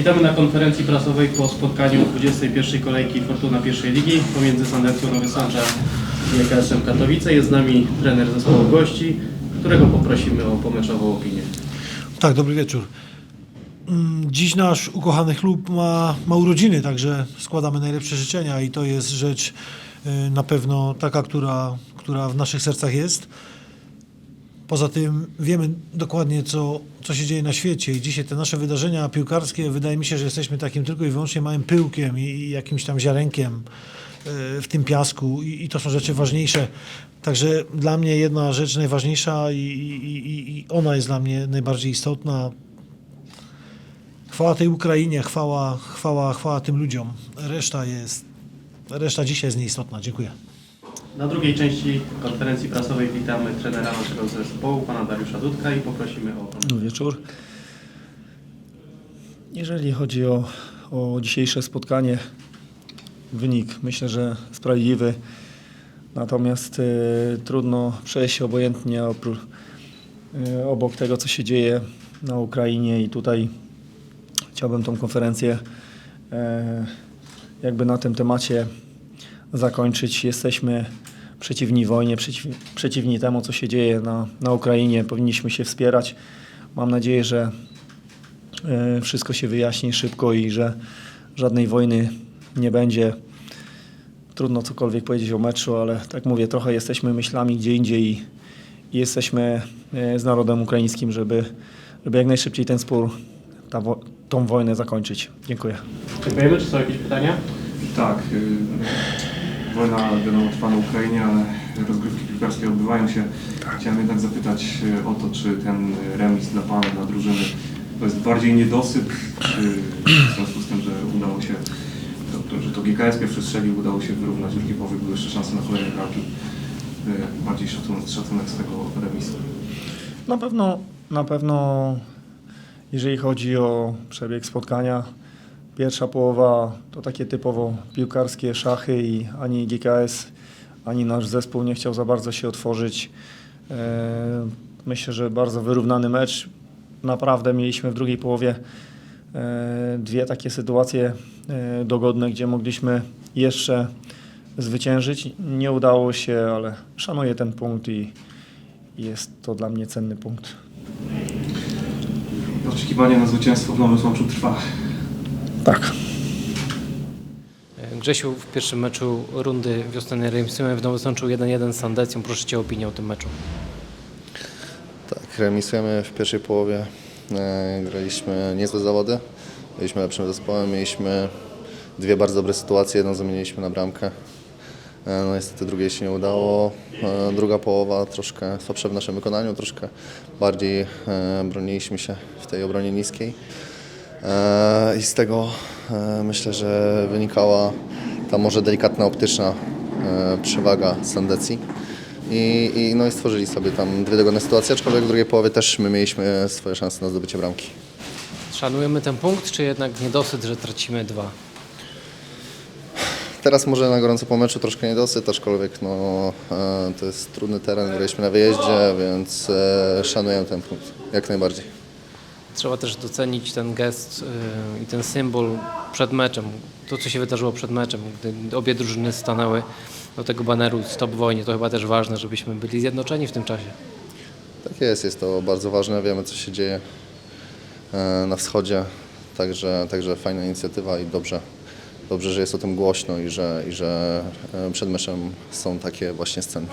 Witamy na konferencji prasowej po spotkaniu 21. kolejki Fortuna pierwszej ligi pomiędzy Sandecją Nowy Sącza i EKS-em Katowice. Jest z nami trener zespołu gości, którego poprosimy o pomeczową opinię. Tak, dobry wieczór. Mm, Dziś nasz ukochany klub ma, ma urodziny, także składamy najlepsze życzenia i to jest rzecz y, na pewno taka, która, która w naszych sercach jest. Poza tym wiemy dokładnie, co, co się dzieje na świecie i dzisiaj te nasze wydarzenia piłkarskie, wydaje mi się, że jesteśmy takim tylko i wyłącznie małym pyłkiem i, jakimś tam ziarenkiem y, w tym piasku i, i to są rzeczy ważniejsze. Także dla mnie jedna rzecz najważniejsza i, i, i ona jest dla mnie najbardziej istotna. Chwała tej Ukrainie, chwała, chwała, chwała tym ludziom. Reszta jest, reszta dzisiaj jest nieistotna. Dziękuję. Na drugiej części konferencji prasowej witamy trenera naszego zespołu, pana Dariusza Dudka i poprosimy o Dobry wieczór. Jeżeli chodzi o, o dzisiejsze spotkanie, wynik myślę, że sprawiedliwy. Natomiast e, trudno przejść obojętnie opró- e, obok tego, co się dzieje na Ukrainie i tutaj chciałbym tą konferencję e, jakby na tym temacie zakończyć. Jesteśmy przeciwni wojnie, przeciw, przeciwni temu, co się dzieje na, na Ukrainie. Powinniśmy się wspierać. Mam nadzieję, że e, wszystko się wyjaśni szybko i że żadnej wojny nie będzie. Trudno cokolwiek powiedzieć o meczu, ale tak mówię, trochę jesteśmy myślami gdzie indziej i, i jesteśmy e, z narodem ukraińskim, żeby, żeby jak najszybciej ten spór, ta, wo- tą wojnę zakończyć. Dziękuję. Dziękujemy. Czy są jakieś pytania? Tak, y, wojna wiadomo trwa na Ukrainie, ale rozgrywki piłkarskie odbywają się. Chciałem jednak zapytać y, o to, czy ten remis dla Pana, dla drużyny to jest bardziej niedosyp, czy w związku z tym, że udało się, to, że to GKS pierwszy strzelił, udało się wyrównać drugi powyk, były jeszcze szanse na kolejne bramki. Y, Bardziej szacunek, szacunek z tego remisu. Na pewno, na pewno, jeżeli chodzi o przebieg spotkania, pierwsza połowa to takie typowo piłkarskie szachy i ani GKS, ani nasz zespół nie chciał za bardzo się otworzyć. E, Myślę, że bardzo wyrównany mecz. Naprawdę mieliśmy w drugiej połowie e, dwie takie sytuacje e, dogodne, gdzie mogliśmy jeszcze zwyciężyć. Nie udało się, ale szanuję ten punkt i, jest to dla mnie cenny punkt. Oczekiwanie na zwycięstwo w Nowym Sączu trwa. Tak. Grzesiu, w pierwszym meczu rundy wiosennej remisujemy w Nowym Sączu 1-1 z Sandecją. Proszę Cię o opinię o tym meczu. Tak, remisujemy w pierwszej połowie. E, graliśmy niezłe zawody. Byliśmy lepszym zespołem. Mieliśmy dwie bardzo dobre sytuacje. Jedną zamieniliśmy na bramkę. E, no niestety drugiej się nie udało. E, druga połowa troszkę słabsza w naszym wykonaniu, troszkę bardziej broniliśmy się w tej obronie niskiej. E, I z tego e, myślę, że wynikała ta może delikatna optyczna e, przewaga Sandecji. I, i, no i stworzyli sobie tam dwie dogodne sytuacje, aczkolwiek w drugiej połowie też my mieliśmy swoje szanse na zdobycie bramki. Szanujemy ten punkt, czy jednak niedosyt, że tracimy dwa? Teraz może na gorąco po meczu troszkę niedosyt, aczkolwiek no, to jest trudny teren, graliśmy na wyjeździe, więc szanuję ten punkt jak najbardziej. Trzeba też docenić ten gest yy, i ten symbol przed meczem. To, co się wydarzyło przed meczem, gdy obie drużyny stanęły do tego baneru Stop wojnie. To chyba też ważne, żebyśmy byli zjednoczeni w tym czasie. Tak jest, jest to bardzo ważne, wiemy co się dzieje e, na wschodzie, także, także fajna inicjatywa i dobrze, dobrze, że jest o tym głośno i że, i że e, przed meczem są takie właśnie sceny.